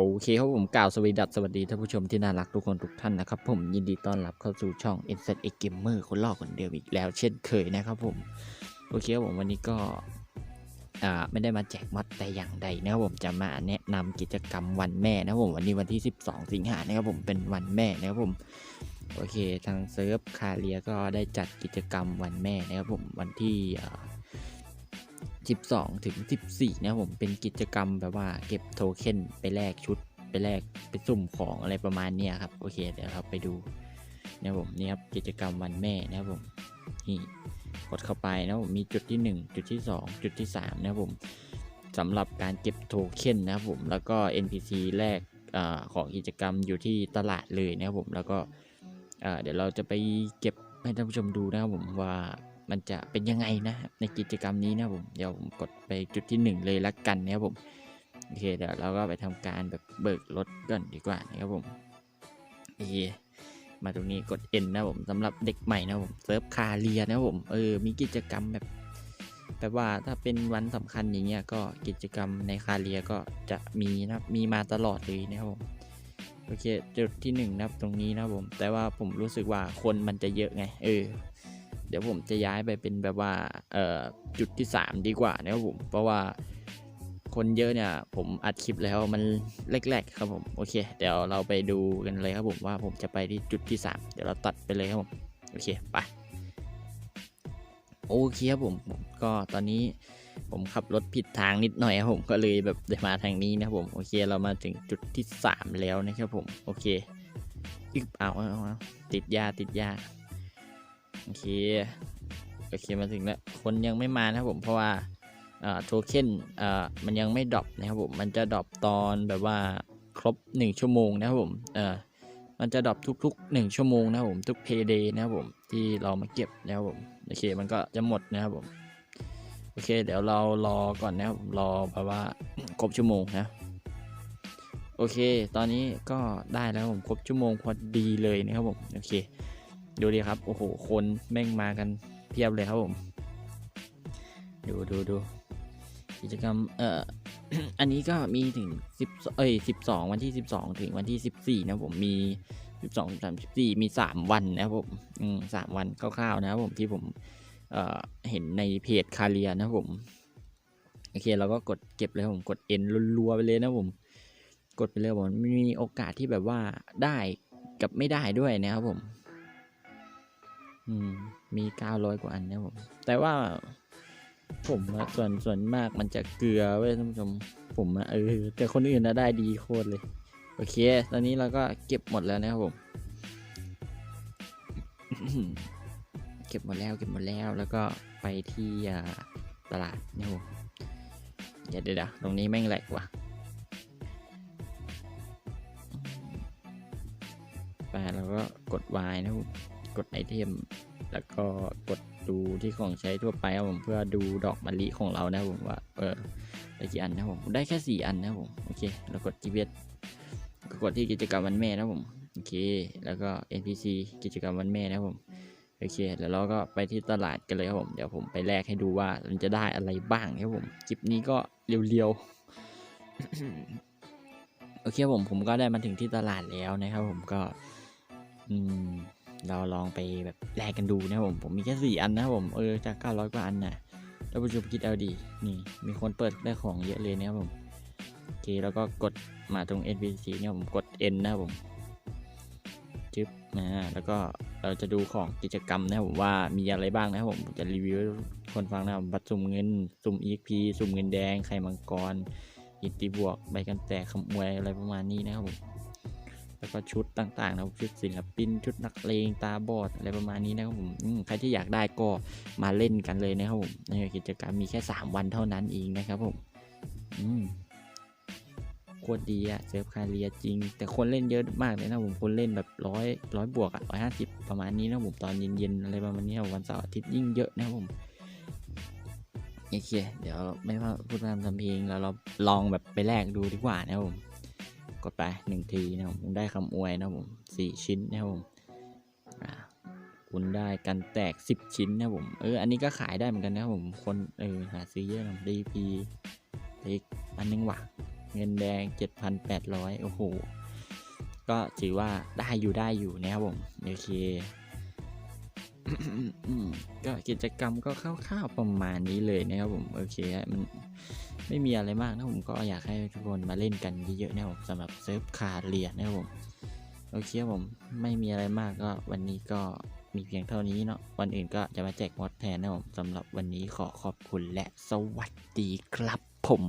โอเคครับผมกล่าวสวีดัสสวัสดีท่านผู้ชมที่น่ารักทุกคนทุกท่านนะครับผมยินดีต้อนรับเข้าสู่ช่อง n z x Gamer คนลอกคนเดียวอีกแล้วเช่นเคยนะครับผมโอเคครับผมวันนี้ก็อ่าไม่ได้มาแจกมอดแต่อย่างใดนะครับผมจะมาแนะนำกิจกรรมวันแม่นะครับผมวันนี้วันที่ 12 สิงหานะครับผมเป็นวันแม่นะครับผมโอเคทางเซิร์ฟคาเรียก็ได้จัดกิจกรรมวันแม่นะครับผมวันที่อ่า 12 ถึง 14 นะผมเป็นกิจกรรมแบบว่าเก็บโทเค็นไปแลกชุดไปแลกไปสุ่มของอะไรประมาณนี้ครับ โอเคเดี๋ยวเราไปดูนะผมนี่ครับกิจกรรมวันแม่นะผมนี่กดเข้าไปนะผมมีจุดที่ 1 จุดที่ 2 จุดที่ 3 นะผมสำหรับการเก็บโทเค็นนะครับผมแล้วก็ NPC แลกอของกิจกรรมอยู่ที่ตลาดเลยนะครับผมแล้วก็เดี๋ยวเราจะไปเก็บให้ท่านผู้ชมดูนะครับผมว่า มันจะเป็นยังไงนะในกิจกรรมนี้นะผมเดี๋ยวผมกดไปจุดที่ 1 เลยละกันนะครับผมโอเคเดี๋ยวเราก็ไปทำการแบบเบิกรถก่อนดีกว่านะครับผมโอเคมาตรงนี้กด N นะผมสำหรับเด็กใหม่นะผมเซิร์ฟคาเรียนะผมเออมีกิจกรรมแบบแบบว่าถ้าเป็นวันสำคัญอย่างเงี้ยก็กิจกรรมในคาเรียก็จะมีนะครับมีมาตลอดเลยนะครับผมโอเคจุดที่หนึ่งนะครับตรงนี้นะครับผมแต่ว่าผมรู้สึกว่าคนมันจะเยอะไงเออ เดี๋ยวผมจะย้ายไปเป็นแบบว่าเอ่อจุดที่ 3 ดีกว่านะครับผม เพราะว่าคนเยอะเนี่ย ผมอัดคลิปแล้วมันแรกๆครับผมโอเค เดี๋ยวเราไปดูกันเลยครับผมว่าผมจะไปที่จุดที่ 3 เดี๋ยวเราตัดไปเลยครับผมโอเคไปโอเคครับผมก็ตอนนี้ผมขับรถผิดทางนิดหน่อยครับผมก็เลยแบบได้มาทางนี้นะครับผมโอเคเรามาถึงจุดที่ 3 แล้วนะครับผมโอเคอึบเอาเอาเอาติดยาติดยา โอเคโอเคมาถึงแล้วคนยังไม่มานะครับผมเพราะว่าโทเค็นมันยังไม่ดรอปนะครับผมมันจะดรอปตอนแบบว่าครบ 1 ชั่วโมงนะครับผมเออมันจะดรอปทุก ๆ 1 ชั่วโมงนะครับผมทุกเพย์เดย์นะครับผมที่เรามาเก็บนะครับผมโอเคมันก็จะหมดนะครับผมโอเค เดี๋ยวเรารอก่อนนะครับผมรอแบบว่าครบชั่วโมงนะโอเค ตอนนี้ก็ได้แล้วผมครบชั่วโมงพอดีเลยนะครับผมโอเค ดูดิครับ โอ้โห คนแม่งมากันเพียบเลยครับผม ดูดูดูกิจกรรม เอ่อ อันนี้ก็มีถึงสิบเอ้ยสิบสองวันที่สิบสองถึงวันที่สิบสี่นะผมมีสิบสองสามสิบสี่มีสามวันนะครับผม อืมสามวันคร่าวๆนะครับผมที่ผม เอ่อ เห็นในเพจคาเรียนะครับผม โอเคเราก็กดเก็บเลยครับผม กด N รัวๆไปเลยนะผม กดไปเลยผมมีโอกาสที่แบบว่าได้กับไม่ได้ด้วยนะครับผม อืม มีเก้าร้อยกว่าอันนะผม แต่ว่าผมอะส่วนส่วนมากมันจะเกลือเว้ยท่านผู้ชม ผมอะเออ แต่คนอื่นนะได้ดีโคตรเลย โอเค ตอนนี้เราก็เก็บหมดแล้วนะครับผม เก็บหมดแล้วเก็บหมดแล้วแล้วก็ไปที่ตลาดนะครับผมเดี๋ยวเดี๋ยวเดี๋ยวตรงนี้แม่งแหลกว่ะไปแล้วก็กด Y นะครับ กดไอเทม แล้วก็กดดูที่ของใช้ทั่วไปครับผมเพื่อดูดอกมะลิของเรานะผมว่าเออได้กี่อันนะผมได้แค่สี่อันนะผมโอเคแล้วกด GPS ก็กดที่กิจกรรมวันแม่นะผมโอเค แล้วก็ NPC กิจกรรมวันแม่นะผมโอเคแล้วเราก็ไปที่ตลาดกันเลยครับผมเดี๋ยวผมไปแลกให้ดูว่ามันจะได้อะไรบ้างนะครับผมคลิปนี้ก็เรียวๆโอเคผมผมก็ได้มาถึงที่ตลาดแล้วนะครับผมก็ อืม เราลองไปแบบแลกกันดูนะผม ผมมีแค่สี่อันนะผม เออจากเก้าร้อยกว่าอันนะท่านผู้ชมคิดเอาดี นี่ มีคนเปิดได้ของเยอะเลยนะครับผม โอเค แล้วก็กดมาตรง NPC เนี่ยผมกด N นะครับผมจึ๊บนะแล้วก็เราจะดูของกิจกรรมนะครับผมว่ามีอะไรบ้างนะครับผมจะรีวิวคนฟังนะครับบัตรสุ่มเงิน สุ่ม EXP สุ่มเงินแดง ไข่มังกรอิทธิบวก ใบกันแตกขมวยอะไรประมาณนี้นะครับผม แล้วก็ชุดต่างๆนะครับชุดศิลปิน ชุดนักเลงตาบอดอะไรประมาณนี้นะครับผมใครที่อยากได้ก็มาเล่นกันเลยนะครับผมในกิจกรรมมีแค่ 3 วันเท่านั้นเองนะครับผมอืมโคตรดีอะเซิร์ฟคาเรียจริง แต่คนเล่นเยอะมากเลยนะผมคนเล่นแบบร้อยร้อยบวกอะร้อยห้าสิบประมาณนี้นะผมตอนเย็นๆอะไรประมาณนี้วันเสาร์อาทิตย์ยิ่งเยอะนะครับผมโอเคเดี๋ยวไม่ว่าพูดตามทำเพลงแล้วเราลองแบบไปแลกดูดีกว่านะครับผม กดไปหนึ่งทีนะครับผมได้คำอวยนะครับผมสี่ชิ้นนะครับผมคุณได้กันแตกสิบชิ้นนะผมเอออันนี้ก็ขายได้เหมือนกันนะผมคนเออหาซื้อเยอะนะดีพีอีกอันนึงว่ะเงินแดง 7,800 โอ้โห ก็ถือว่าได้อยู่ได้อยู่นะครับผมโอเค ก็กิจกรรมก็คร่าวๆประมาณนี้เลยนะครับผมโอเคฮะมันไม่มีอะไรมากนะผมก็อยากให้ทุกคนมาเล่นกันเยอะๆนะครับผมสำหรับเซิร์ฟคาเรียนะครับผมโอเคผมไม่มีอะไรมากก็วันนี้ก็มีเพียงเท่านี้เนาะวันอื่นก็จะมาแจกมอดแทนนะผมสำหรับวันนี้ขอขอบคุณและสวัสดีครับผม